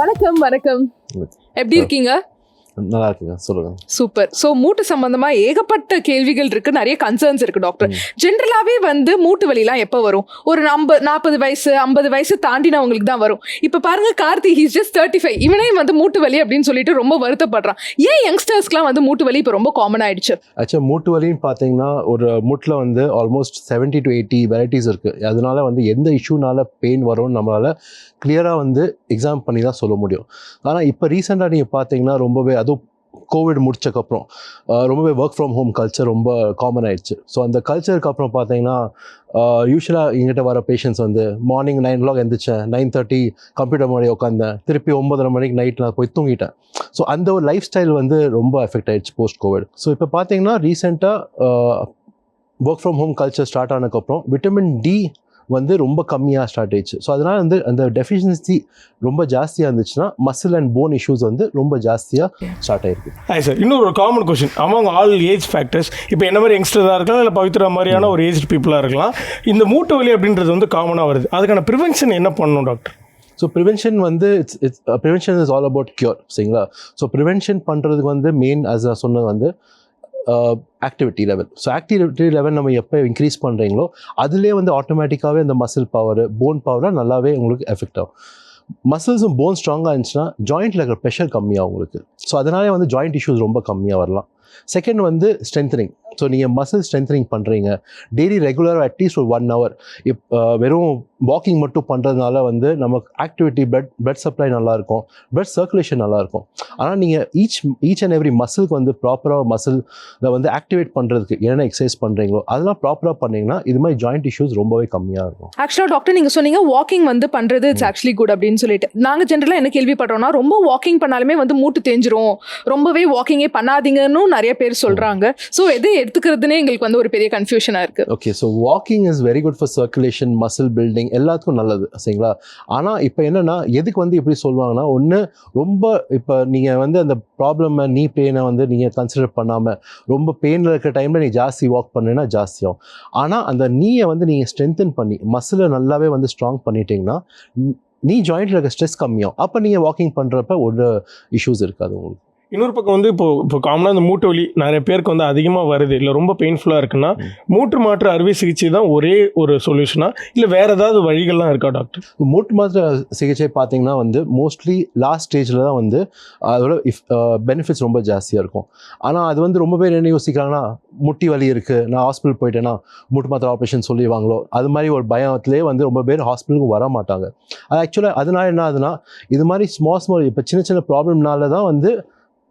வணக்கம் வணக்கம். எப்படி இருக்கீங்க? நல்லா இருக்குங்க சொல்லுங்க. சூப்பர். ஸோ மூட்டு சம்பந்தமா ஏகப்பட்ட கேள்விகள் இருக்கு நிறைய கன்சர்ன்ஸ் இருக்கு டாக்டர் ஜென்ரலாவே வந்து மூட்டு வலிலாம் எப்போ வரும்? ஒரு ஐம்பது நாற்பது வயசு ஐம்பது வயசு தாண்டினவங்களுக்கு தான் வரும். இப்போ பாருங்க Karthi he's just thirty five இவனே வந்து மூட்டு வலி அப்படின்னு சொல்லிட்டு ரொம்ப வருத்தப்படுறான். ஏன் யங்ஸ்டர்ஸ்க்குலாம் வந்து மூட்டு வலி இப்போ ரொம்ப காமன் ஆயிடுச்சு? ஆக்சுவலாக மூட்டு வலின்னு பார்த்தீங்கன்னா ஒரு மூட்டில் வந்து ஆல்மோஸ்ட் 70 டு எயிட்டி வெரைட்டிஸ் இருக்குது அதனால வந்து எந்த இஷ்யூனால பெயின் வரும்னு நம்மளால் கிளியராக வந்து எக்ஸாம் பண்ணி தான் சொல்ல முடியும். ஆனால் இப்போ ரீசெண்டாக நீங்கள் பார்த்தீங்கன்னா ரொம்பவே அதுவும் கோவிட் முடிச்சக்கப்புறம் ரொம்பவே ஒர்க் ஃப்ரம் ஹோம் கல்ச்சர் ரொம்ப காமன் ஆயிடுச்சு. ஸோ அந்த கல்ச்சருக்கு அப்புறம் பார்த்தீங்கன்னா யூஸ்வலாக எங்கிட்ட வர பேஷண்ட்ஸ் வந்து மார்னிங் நைன் ஓ கிளாக் எழுந்திரிச்சேன் நைன் தேர்ட்டி கம்ப்யூட்டர் முன்னாடி உட்காந்தேன் திருப்பி ஒன்பதரை மணிக்கு நைட் நான் போய் தூங்கிட்டேன். ஸோ அந்த ஒரு லைஃப் ஸ்டைல் வந்து ரொம்ப எஃபெக்ட் ஆயிடுச்சு போஸ்ட் கோவிட் ஸோ இப்போ பார்த்தீங்கன்னா ரீசெண்டாக work from home culture start ஆனதுக்கப்புறம் விட்டமின் டி வந்து ரொம்ப கம்மியாக ஸ்டார்ட் ஆயிடுச்சு. ஸோ அதனால் வந்து அந்த டெஃபிஷியன்சி ரொம்ப ஜாஸ்தியாக இருந்துச்சுன்னா மசில் அண்ட் போன் இஷ்யூஸ் வந்து ரொம்ப ஜாஸ்தியாக ஸ்டார்ட் ஆயிருக்கு. ஹாய் சார் இன்னொரு ஒரு common question among all age factors இப்போ என்ன மாதிரி யங்ஸ்டராக இருக்கலாம் இல்லை பவித்ரா மாதிரியான ஒரு ஏஜ் பீப்புளாக இருக்கலாம் இந்த மூட்டு வலி அப்படின்றது வந்து காமனாக வருது. அதுக்கான ப்ரிவென்ஷன் என்ன பண்ணணும் டாக்டர் ஸோ ப்ரிவென்ஷன் வந்து it's it's prevention is all about cure சரிங்களா? ஸோ ப்ரிவென்ஷன் பண்ணுறதுக்கு வந்து மெயின் as நான் சொன்னது வந்து activity level so activity level நம்ம எப்போ இன்க்ரீஸ் பண்ணுறீங்களோ அதுலேயே வந்து ஆட்டோமேட்டிக்காகவே அந்த மசில் பவர் போன் பவராக நல்லாவே உங்களுக்கு எஃபெக்ட் ஆகும். மசில்ஸும் போன் ஸ்ட்ராங்காக இருந்துச்சுன்னா ஜாயிண்ட்டில் இருக்கிற ப்ரெஷர் கம்மியாகும் உங்களுக்கு. ஸோ அதனாலே வந்து ஜாயிண்ட் இஷ்யூஸ் ரொம்ப கம்மியாக வரலாம். செகண்ட் வந்து ஸ்ட்ரென்த்னிங் ஸோ நீங்கள் மசில் ஸ்ட்ரென்த்னிங் பண்ணுறீங்க டெய்லி ரெகுலராக அட்லீஸ்ட் ஒரு ஒன் ஹவர் இப் வெறும் வாக்கிங் மட்டும் பண்ணுறதுனால வந்து நமக்கு ஆக்டிவிட்டி பிளட் பிளட் சப்ளை நல்லாயிருக்கும். பிளட் சர்க்குலேஷன் நல்லாயிருக்கும். ஆனால் நீங்கள் ஈச் ஈச் அண்ட் எவ்ரி மசிலுக்கு வந்து ப்ராப்பராக மசிலில் வந்து ஆக்டிவேட் பண்ணுறதுக்கு என்னென்ன எக்ஸசைஸ் பண்ணுறீங்களோ அதெல்லாம் ப்ராப்பராக பண்ணீங்கன்னா இது மாதிரி ஜாயிண்ட் இஷ்யூஸ் ரொம்பவே கம்மியாக இருக்கும். ஆக்சுவலாக டாக்டர் நீங்கள் சொன்னீங்க வாக்கிங் வந்து பண்ணுறது இட்ஸ் ஆக்சுவலி குட் அப்படின்னு சொல்லிட்டு. நாங்கள் ஜென்ரலாக என்ன கேள்விப்படுறோம்னா ரொம்ப வாக்கிங் பண்ணாலுமே வந்து மூட்டு தேஞ்சிரும். ரொம்பவே வாக்கிங்கே பண்ணாதீங்கன்னு நிறைய பேர் சொல்கிறாங்க ஸோ எது எடுத்துக்கிறதுனே எங்களுக்கு வந்து ஒரு பெரிய கன்ஃபியூஷனாக இருக்கு. Okay so walking is very good for circulation muscle building எல்லாத்துக்கும் நல்லது சரிங்களா? ஆனால் இப்போ என்னென்னா எதுக்கு வந்து இப்படி சொல்லுவாங்கன்னா ஒன்று ரொம்ப இப்போ நீங்கள் வந்து அந்த ப்ராப்ளமை நீ பெயினை வந்து நீங்கள் கன்சிடர் பண்ணாமல் ரொம்ப பெயினில் இருக்கிற டைமில் நீ ஜாஸ்தி வாக் பண்ணுன்னா ஜாஸ்தியாகும். ஆனால் அந்த நீயை வந்து நீங்கள் ஸ்ட்ரென்தன் பண்ணி மசிலை நல்லாவே வந்து ஸ்ட்ராங் பண்ணிட்டீங்கன்னா நீ- நீ ஜாயிண்ட்டில் இருக்க ஸ்ட்ரெஸ் கம்மியாகும். அப்போ நீங்கள் வாக்கிங் பண்ணுறப்ப ஒரு இஷ்யூஸ் இருக்காது உங்களுக்கு. இன்னொரு பக்கம் வந்து இப்போ இப்போ காமனாக இந்த மூட்டு வலி நிறைய பேருக்கு வந்து அதிகமாக வருது. இல்லை ரொம்ப பெயின்ஃபுல்லாக இருக்குன்னா மூட்டு மாற்று அறுவை சிகிச்சை தான் ஒரே ஒரு சொல்யூஷனா இல்லை வேற ஏதாவது வழிகள்லாம் இருக்கா டாக்டர் மூட்டு மாத்திரை சிகிச்சை பார்த்தீங்கன்னா வந்து மோஸ்ட்லி லாஸ்ட் ஸ்டேஜில் தான் வந்து அதோட இஃப் பெனிஃபிட்ஸ் ரொம்ப ஜாஸ்தியாக இருக்கும். ஆனால் அது வந்து ரொம்ப பேர் என்ன யோசிக்கிறாங்கன்னா முட்டி வலி இருக்குது நான் ஹாஸ்பிட்டல் போயிட்டேன்னா மூட்டு மாத்திரை ஆப்ரேஷன் சொல்லிடுவாங்களோ அது மாதிரி ஒரு பயத்திலே வந்து ரொம்ப பேர் ஹாஸ்பிட்டலுக்கு வர மாட்டாங்க. அது ஆக்சுவலாக அதனால என்ன ஆகுதுன்னா இது மாதிரி ஸ்மால் ஸ்மால் இப்போ சின்ன சின்ன ப்ராப்ளம்னால தான் வந்து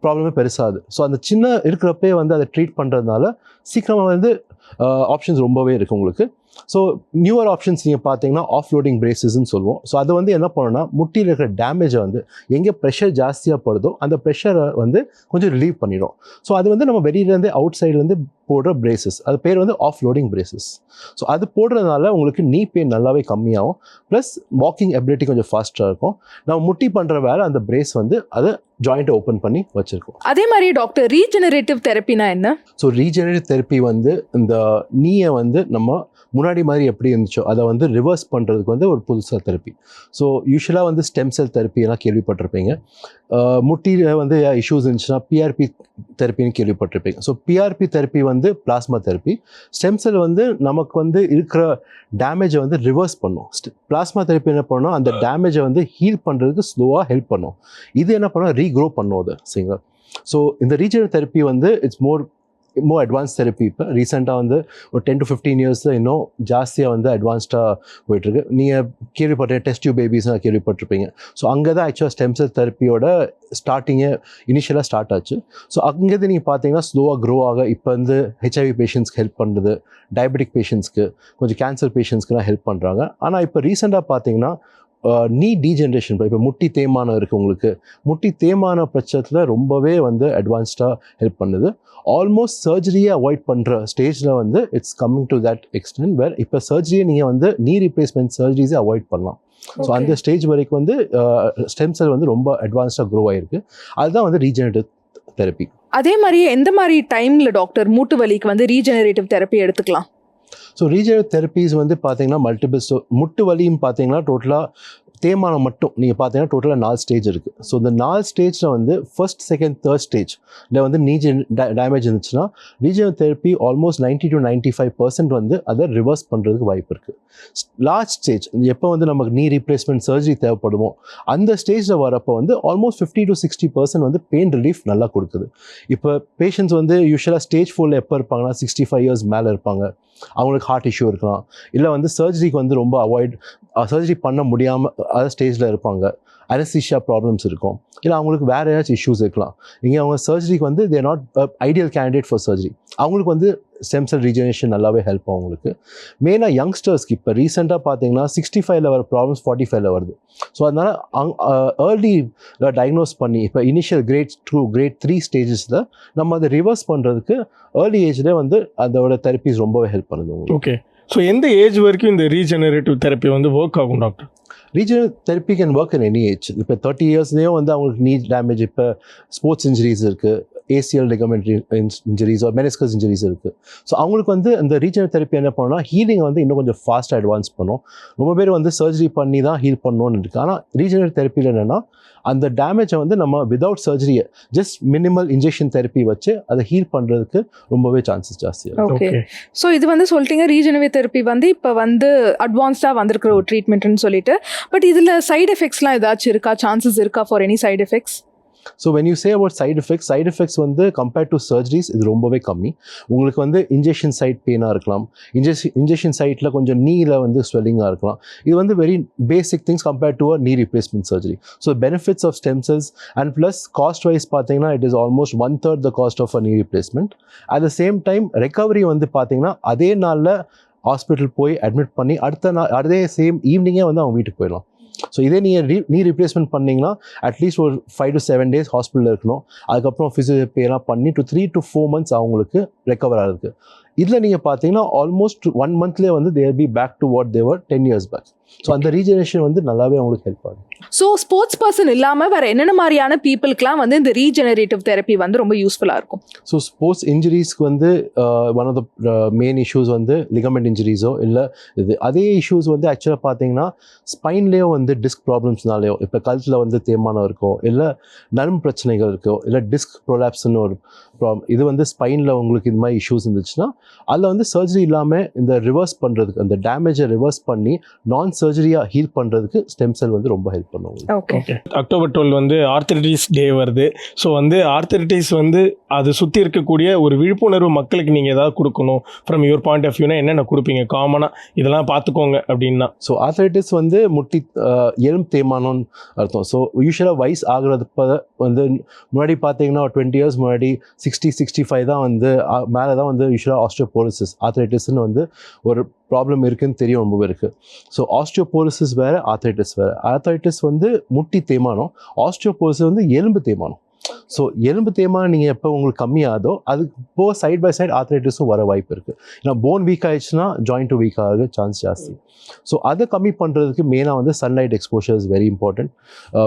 ப்ராப்ளமே பெருசாகுது ஸோ அந்த சின்ன இருக்கிறப்பே வந்து அதை ட்ரீட் பண்ணுறதுனால சீக்கிரமாக வந்து ஆப்ஷன்ஸ் ரொம்பவே இருக்குது உங்களுக்கு. ஸோ நியூவர் ஆப்ஷன்ஸ் நீங்கள் பார்த்தீங்கன்னா ஆஃப் லோடிங் பிரேசஸ்ன்னு சொல்லுவோம். ஸோ அது வந்து என்ன பண்ணணும்னா முட்டியில் இருக்கிற டேமேஜை வந்து எங்கே ப்ரெஷர் ஜாஸ்தியாக படுதோ அந்த ப்ரெஷரை வந்து கொஞ்சம் ரிலீவ் பண்ணிடும். ஸோ அது வந்து நம்ம வெளியிலேருந்து அவுட் சைட்லேருந்து போடுற பிரேசஸ் அது பேர் வந்து ஆஃப் லோடிங் பிரேசஸ் ஸோ அது போடுறதுனால உங்களுக்கு நீ பெயின் நல்லாவே கம்மியாகும். ப்ளஸ் வாக்கிங் எபிலிட்டி கொஞ்சம் ஃபாஸ்ட்டாக இருக்கும். நம்ம முட்டி பண்ணுற வேலை அந்த பிரேஸ் வந்து அதை ஜாயிண்ட்டை ஓப்பன் பண்ணி வச்சுருக்கோம். அதே மாதிரி டாக்டர் ரீஜெனரேட்டிவ் தெரப்பினா என்ன? ஸோ ரீஜெனரேட்டிவ் தெரப்பி வந்து இந்த நீயை வந்து நம்ம முன்னாடி மாதிரி எப்படி இருந்துச்சோ அதை வந்து ரிவர்ஸ் பண்ணுறதுக்கு வந்து ஒரு புதுசாக தெரப்பி ஸோ யூஸ்வலாக வந்து ஸ்டெம் செல் தெரப்பி எல்லாம் கேள்விப்பட்டிருப்பீங்க. முட்டியில் வந்து இஷ்யூஸ் இருந்துச்சுன்னா பிஆர்பி தெரப்பின்னு கேள்விப்பட்டிருப்பீங்க. ஸோ பிஆர்பி தெரப்பி வந்து பிளாஸ்மா தெரப்பி ஸ்டெம் செல் வந்து நமக்கு வந்து இருக்கிற டேமேஜை வந்து ரிவர்ஸ் பண்ணும். பிளாஸ்மா தெரப்பி என்ன பண்ணோம் அந்த டேமேஜை வந்து ஹீல் பண்ணுறதுக்கு ஸ்லோவாக ஹெல்ப் பண்ணும். இது என்ன பண்ணும்? ரீக்ரோ பண்ணும் அது. சரிங்களா? ஸோ இந்த ரீஜனல் தெரப்பி வந்து it's more more advance therapy இப்போ ரீசெண்டாக வந்து ஒரு டென் டு ஃபிஃப்டீன் இயர்ஸில் இன்னும் ஜாஸ்தியாக வந்து அட்வான்ஸ்டாக போயிட்டுருக்கு. நீங்கள் கேள்விப்பட்ட டெஸ்ட் டியூ பேபிஸ்னா கேள்விப்பட்டிருப்பீங்க. ஸோ அங்கே தான் ஆக்சுவலாக ஸ்டெம் செல் தெரப்பியோட ஸ்டார்டிங்கே இனிஷியலாக ஸ்டார்ட் ஆச்சு. ஸோ அங்கேருந்து நீங்கள் பார்த்தீங்கன்னா ஸ்லோவாக க்ரோ ஆக இப்போ வந்து ஹெச்ஐவி பேஷண்ட்ஸ்க்கு ஹெல்ப் பண்ணுறது டயபெட்டிக் பேஷண்ட்ஸ்க்கு கொஞ்சம் கேன்சர் பேஷண்ட்ஸ்க்குலாம் ஹெல்ப் பண்ணுறாங்க ஆனால் இப்போ ரீசெண்டாக பார்த்தீங்கன்னா நீ டீஜென்ரேஷன் இப்போ முட்டி தேய்மானம் இருக்குது உங்களுக்கு. முட்டி தேய்மான பட்சத்தில் ரொம்பவே வந்து அட்வான்ஸ்டாக ஹெல்ப் பண்ணுது. ஆல்மோஸ்ட் சர்ஜரியை அவாய்ட் பண்ணுற ஸ்டேஜில் வந்து it's coming to that extent where இப்போ சர்ஜரியை நீங்கள் வந்து நீ ரீப்ளேஸ்மெண்ட் சர்ஜரிஸை அவாய்ட் பண்ணலாம். ஸோ அந்த ஸ்டேஜ் வரைக்கும் வந்து ஸ்டெம் செல் வந்து ரொம்ப அட்வான்ஸ்டாக க்ரோ ஆயிருக்கு. அதுதான் வந்து ரீஜெனரேட்டிவ் தெரப்பி அதே மாதிரி எந்த மாதிரி டைம்ல டாக்டர் மூட்டு வலிக்கு வந்து ரீஜெனரேட்டிவ் தெரப்பி எடுத்துக்கலாம்? ஸோ ரீஜெனரேட்டிவ் தெரப்பீஸ் வந்து பார்த்தீங்கன்னா மல்டிபிள் ஸோ முட்டு வலியும் பார்த்தீங்கன்னா டோட்டலாக தேய்மானம் மட்டும் நீங்கள் பார்த்தீங்கன்னா டோட்டலாக நாலு ஸ்டேஜ் இருக்குது ஸோ இந்த நாலு ஸ்டேஜில் வந்து ஃபர்ஸ்ட் செகண்ட் தேர்ட் ஸ்டேஜ் இல்லை வந்து நீஜன் டேமேஜ் இருந்துச்சுன்னா regional therapy almost ninety to ninety five percent வந்து அதை ரிவர்ஸ் பண்ணுறதுக்கு வாய்ப்பு இருக்குது லாஸ்ட் ஸ்டேஜ் எப்போ வந்து நமக்கு நீ ரீப்ளேஸ்மெண்ட் சர்ஜரி தேவைப்படுமோ அந்த ஸ்டேஜில் வரப்போ வந்து almost fifty to sixty percent வந்து பெயின் ரிலீஃப் நல்லா கொடுக்குது. இப்போ பேஷண்ட்ஸ் வந்து யூஸ்வலாக ஸ்டேஜ் ஃபோரில் எப்போ இருப்பாங்கன்னா சிக்ஸ்டி ஃபைவ் இயர்ஸ் மேலே இருப்பாங்க. அவங்களுக்கு ஹார்ட் இஷ்யூ இருக்கலாம். இல்லை வந்து சர்ஜரிக்கு வந்து ரொம்ப அவாய்ட் சர்ஜரி பண்ண முடியாமல் அதர் ஸ்டேஜில் இருப்பாங்க. அனஸ்தீஷியா ப்ராப்ளம்ஸ் இருக்கும். இல்லை அவங்களுக்கு வேறு ஏதாச்சும் இஷ்யூஸ் இருக்கலாம். இங்கே அவங்க சர்ஜரிக்கு வந்து they're not ideal candidate for surgery அவங்களுக்கு வந்து ஸ்டெம் செல் ரீஜெனரேஷன் நல்லாவே ஹெல்ப் ஆகும் அவங்களுக்கு. மெயினாக யங்ஸ்டர்ஸ்க்கு இப்போ ரீசெண்டாக பார்த்தீங்கன்னா சிக்ஸ்டி ஃபைவ்ல வர ப்ராப்ளம்ஸ் ஃபார்ட்டி ஃபைவ்ல வருது. ஸோ அதனால் அங் ஏர்லி டயக்னோஸ் பண்ணி இப்போ initial grade two grade three ஸ்டேஜஸில் நம்ம அதை ரிவர்ஸ் பண்ணுறதுக்கு ஏர்லி ஏஜ்லேயே வந்து அதோட தெரப்பிஸ் ரொம்பவே ஹெல்ப் பண்ணுது ஓகே ஸோ எந்த ஏஜ் வரைக்கும் இந்த ரீஜெனரேட்டிவ் தெரப்பி வந்து ஒர்க் ஆகும் doctor regional therapy can work in any age இப்போ தேர்ட்டி இயர்ஸ்லேயும் வந்து அவங்களுக்கு நீ டேமேஜ் இப்போ ஸ்போர்ட்ஸ் இன்ஜுரிஸ் இருக்குது ஏசிஎல் லிகமெண்ட்ரி இன்ஜுரிஸ் ஒரு மெனிஸ்கஸ் இன்ஜுரிஸ் இருக்குது ஸோ அவங்களுக்கு வந்து அந்த ரீஜனல் தெரப்பி என்ன பண்ணோம்னா ஹீலிங் வந்து இன்னும் கொஞ்சம் ஃபாஸ்ட்டாக அட்வான்ஸ் பண்ணும். ரொம்ப பேர் வந்து சர்ஜரி பண்ணி தான் ஹீல் பண்ணணும்னு இருக்குது ஆனால் ரீஜனல் தெரப்பியில் என்னென்னா அந்த டேமேஜை வந்து நம்ம விதவுட் சர்ஜரியை ஜஸ்ட் மினிமல் இன்ஜெக்ஷன் தெரப்பி வச்சு அதை ஹீல் பண்ணுறதுக்கு ரொம்பவே சான்சஸ் ஜாஸ்தியாக ஓகே ஸோ இது வந்து சொல்லிட்டீங்க ரீஜனவே தெரப்பி வந்து இப்போ வந்து அட்வான்ஸ்டாக வந்திருக்கிற ஒரு ட்ரீட்மெண்ட்னு சொல்லிட்டு. பட் இதில் சைடு எஃபெக்ட்ஸ்லாம் ஏதாச்சும் இருக்கா? சான்சஸ் இருக்கா for any side effects so when you say about side effects side effects வந்து கம்பேர்ட் டு சர்ஜரிஸ் இது ரொம்பவே கம்மி. உங்களுக்கு வந்து இன்ஜெக்ஷன் சைட் பெயினாக இருக்கலாம். இன்ஜெக்ஷன் இன்ஜெக்ஷன் சைட்டில் கொஞ்சம் நீயில் வந்து ஸ்வெல்லிங்காக இருக்கலாம். இது வந்து very basic things compared to a knee replacement surgery so benefits of stem cells and plus cost wise பார்த்தீங்கன்னா it is almost one third the cost of a knee replacement at the same time recovery வந்து பார்த்தீங்கன்னா அதே நாளில் hospital போய் admit பண்ணி அடுத்த நாள் அதே சேம் ஈவினிங்கே வந்து அவங்க வீட்டுக்கு போயிடலாம். ஸோ இதே நீங்கள் ரீ நீ ரீப்ளேஸ்மெண்ட் பண்ணிங்கன்னா அட்லீஸ்ட் ஒரு ஃபைவ் டு செவன் டேஸ் ஹாஸ்பிட்டலில் இருக்கணும். அதுக்கப்புறம் ஃபிசியோதெரப்பி எல்லாம் பண்ணி two three to four months அவங்களுக்கு ரெக்கவர் ஆகுது இதில் நீங்கள் பார்த்தீங்கன்னா ஆல்மோஸ்ட் ஒன் மந்த்லேயே வந்து there be back to what they were ten years back so அந்த ரீஜெனரேஷன் வந்து நல்லாவே அவங்களுக்கு ஹெல்ப் ஆகும் ஸோ ஸ்போர்ட்ஸ் பர்சன் இல்லாமல் வேற என்னென்ன மாதிரியான பீப்புளுக்குலாம் வந்து இந்த ரீஜெனரேட்டிவ் தெரப்பி வந்து ரொம்ப யூஸ்ஃபுல்லாக இருக்கும்? ஸோ ஸ்போர்ட்ஸ் இன்ஜுரிஸ்க்கு வந்து one of the main issues வந்து லிகமெண்ட் இன்ஜுரிஸோ இல்லை இது அதே இஷ்யூஸ் வந்து ஆக்சுவலாக பார்த்தீங்கன்னா ஸ்பைன்லேயோ வந்து டிஸ்க் ப்ராப்ளம்ஸ்னாலேயோ இப்போ கழுத்தில் வந்து தேய்மானம் இருக்கோ இல்லை நரம்பு பிரச்சனைகள் இருக்கோ இல்லை டிஸ்க் ப்ரொலாப்ஸ்னு ஒரு ப்ராப்ளம் இது வந்து ஸ்பைனில் உங்களுக்கு இது மாதிரி இஷ்யூஸ் இருந்துச்சுன்னா அதில் வந்து சர்ஜரி இல்லாமல் இந்த ரிவர்ஸ் பண்ணுறதுக்கு அந்த டேமேஜை ரிவர்ஸ் பண்ணி நான் சர்ஜரியாக ஹீல் பண்ணுறதுக்கு ஸ்டெம் செல் வந்து ரொம்ப ஹெல்ப் பண்ணும் உங்களுக்கு. ஓகே அக்டோபர் டுவெல் வந்து ஆர்த்தரிட்டிஸ் டே வருது. ஸோ வந்து ஆர்த்தரிட்டிஸ் வந்து அது சுற்றி இருக்கக்கூடிய ஒரு விழிப்புணர்வு மக்களுக்கு நீங்கள் ஏதாவது கொடுக்கணும். ஃப்ரம் யுவர் பாயிண்ட் ஆஃப் வியூனா என்னென்ன கொடுப்பீங்க? காமனாக இதெல்லாம் பார்த்துக்கோங்க அப்படின்னா. ஸோ ஆர்த்தரைட்டிஸ் வந்து முட்டி அஹ், எலும்பு தேய்மானம்னு அர்த்தம். ஸோ யூஸ்வலாக வயசு ஆகுறதுப்ப வந்து முன்னாடி பார்த்தீங்கன்னா டுவெண்ட்டி இயர்ஸ் முன்னாடி சிக்ஸ்டி சிக்ஸ்டி ஃபைவ் தான் வந்து மேலே தான் வந்து யூஸ்வலாக ஆஸ்ட்ரோபோலிசிஸ் ஆர்த்தரைட்டிஸ்னு வந்து ஒரு ப்ராப்ளம் இருக்குதுன்னு தெரியும் ரொம்ப பேருக்கு. ஸோ ஆஸ்ட்ரோபோலிசிஸ் வேறு ஆர்த்தரைட்டிஸ் வேறு. ஆத்ரைட்டிஸ் வந்து முட்டி தேய்மானம் ஆஸ்ட்ரோபோலிசிஸ் வந்து எலும்பு தேய்மானம். ஸோ எலும்பு தேய்மானம் நீங்கள் எப்போ உங்களுக்கு கம்மியாகுதோ அதுக்கு போக சைட் பை சைடு ஆர்த்தரைட்டிஸும் வர வாய்ப்பு இருக்குது ஏன்னா போன் வீக் ஆயிடுச்சுன்னா ஜாயிண்ட்டும் வீக் ஆக சான்ஸ் ஜாஸ்தி. ஸோ அதை கம்மி பண்ணுறதுக்கு மெயினாக வந்து sunlight exposure is very important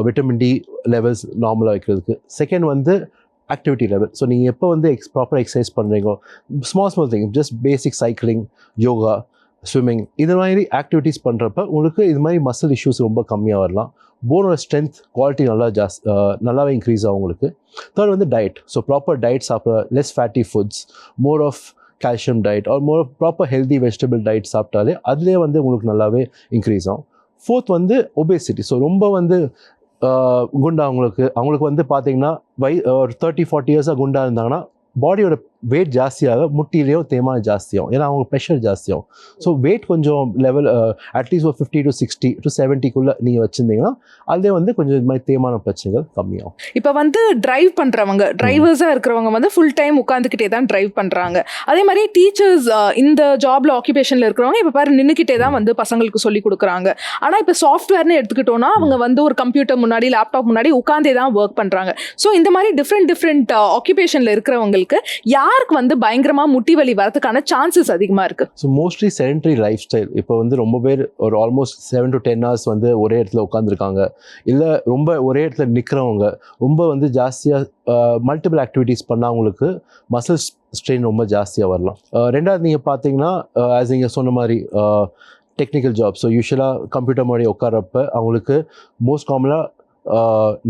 vitamin D levels நார்மலாக வைக்கிறதுக்கு. செகண்ட் வந்து ஆக்டிவிட்டி லெவல் ஸோ நீங்கள் எப்போ வந்து எக்ஸ் ப்ராப்பர் எக்ஸசைஸ் பண்ணுறீங்களோ small small thing just basic cycling yoga swimming இது மாதிரி ஆக்டிவிட்டீஸ் பண்ணுறப்ப உங்களுக்கு இது மாதிரி மசில் இஷ்யூஸ் ரொம்ப கம்மியாக வரலாம். போனோட ஸ்ட்ரென்த் குவாலிட்டி நல்லா ஜாஸ் நல்லாவே இன்க்ரீஸ் ஆகும் உங்களுக்கு. தேர்ட் வந்து டயட் ஸோ ப்ராப்பர் டயட் சாப்பிட less fatty foods more of calcium diet or more proper healthy vegetable diet சாப்பிட்டாலே அதுலேயே வந்து உங்களுக்கு நல்லாவே இன்க்ரீஸ் ஆகும். ஃபோர்த் வந்து ஒபேசிட்டி ஸோ ரொம்ப வந்து குண்டா அவங்களுக்கு அவங்களுக்கு வந்து பார்த்தீங்கன்னா வை ஒரு தேர்ட்டி ஃபார்ட்டி இயர்ஸாக குண்டா இருந்தாங்கன்னா பாடியோட வெயிட் ஜாஸ்தியாக முட்டிலேயோ தேய்மானம் ஜாஸ்தியாகும். ஏன்னா அவங்க ப்ரெஷர் ஜாஸ்தியாகும். ஸோ வெயிட் கொஞ்சம் லெவல் அட்லீஸ்ட் ஒரு ஃபிஃப்டி டு சிக்ஸ்டி டு செவன்ட்டிக்குள்ளே நீங்கள் வச்சுருந்தீங்கன்னா அதே வந்து கொஞ்சம் இது மாதிரி தேய்மான பிரச்சனைகள் கம்மியாகும். இப்போ வந்து டிரைவ் பண்ணுறவங்க டிரைவர்ஸாக இருக்கிறவங்க வந்து ஃபுல் டைம் உட்காந்துக்கிட்டே தான் டிரைவ் பண்ணுறாங்க அதே மாதிரி டீச்சர்ஸ் இந்த ஜாப்ல ஆக்குபேஷன்ல இருக்கிறவங்க இப்போ பாரு நின்றுக்கிட்டே தான் வந்து பசங்களுக்கு சொல்லி கொடுக்குறாங்க. ஆனால் இப்போ சாஃப்ட்வேர்னு எடுத்துக்கிட்டோம்னா அவங்க வந்து ஒரு கம்ப்யூட்டர் முன்னாடி லேப்டாப் முன்னாடி உட்காந்தே தான் ஒர்க் பண்ணுறாங்க ஸோ இந்த மாதிரி டிஃப்ரெண்ட் டிஃப்ரெண்ட் ஆக்குபேஷன்ல இருக்கிறவங்களுக்கு யார் யாருக்கு வந்து பயங்கரமா முட்டி வலி வரதுக்கான சான்சஸ் அதிகமா இருக்கு. So mostly sedentary lifestyle இப்போ வந்து ரொம்ப பேர் ஒரு almost seven to ten hours வந்து ஒரே இடத்துல உட்காந்துருக்காங்க இல்லை ரொம்ப ஒரே இடத்துல நிற்கிறவங்க ரொம்ப வந்து ஜாஸ்தியாக மல்டிபிள் ஆக்டிவிட்டீஸ் பண்ணவங்களுக்கு மசில் ஸ்ட்ரெயின் ரொம்ப ஜாஸ்தியாக வரலாம். ரெண்டாவது நீங்கள் பார்த்தீங்கன்னா ஆஸ் நீங்கள் சொன்ன மாதிரி டெக்னிக்கல் ஜாப் ஸோ யூஸ்வலாக கம்ப்யூட்டர் மாதிரி உட்காரப்ப அவங்களுக்கு மோஸ்ட் காமனாக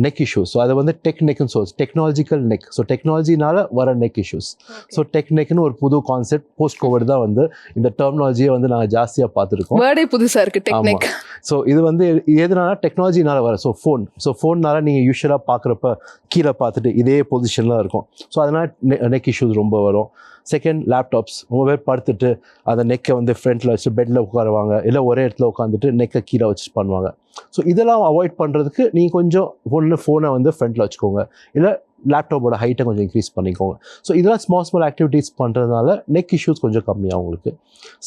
நெக் இஷ்யூஸ் ஸோ அதை வந்து டெக் நெக்னு சொல்ஸ் டெக்னாலஜிக்கல் நெக் ஸோ டெக்னாலஜினால வர நெக் இஷ்யூஸ் ஸோ டெக் நெக்னு ஒரு புது கான்செப்ட் போஸ்ட் கோவிட் தான் வந்து இந்த டெர்மினாலஜியை வந்து நாங்கள் ஜாஸ்தியாக பார்த்துருக்கோம். வேர்டே புதுசா இருக்கு டெக்னிக் ஸோ இது வந்து எதனால டெக்னாலஜினால வர? ஸோ ஃபோன் ஸோ ஃபோன்னால நீங்கள் யூஸ்வலாக பார்க்குறப்ப கீழே பார்த்துட்டு இதே பொசிஷனில் இருக்கும். ஸோ அதனால் நெக் இஷ்யூஸ் ரொம்ப வரும். செகண்ட் லேப்டாப்ஸ் ரொம்ப பேர் படுத்துட்டு அந்த நெக்கை வந்து ஃப்ரண்ட்டில் வச்சு பெட்டில் உட்காருவாங்க. இல்லை ஒரே இடத்துல உட்காந்துட்டு நெக்கை கீழே வச்சு பண்ணுவாங்க. ஸோ இதெல்லாம் அவாய்ட் பண்ணுறதுக்கு நீங்கள் கொஞ்சம் ஒன்று ஃபோனை வந்து ஃப்ரண்ட்டில் வச்சுக்கோங்க. இல்லை லேப்டாப்போட ஹைட்டை கொஞ்சம் இன்க்ரீஸ் பண்ணிக்கோங்க. ஸோ இதெல்லாம் ஸ்மால் ஸ்மால் ஆக்டிவிட்டீஸ் பண்ணுறதுனால நெக் இஷ்யூஸ் கொஞ்சம் கம்மியாகும் உங்களுக்கு.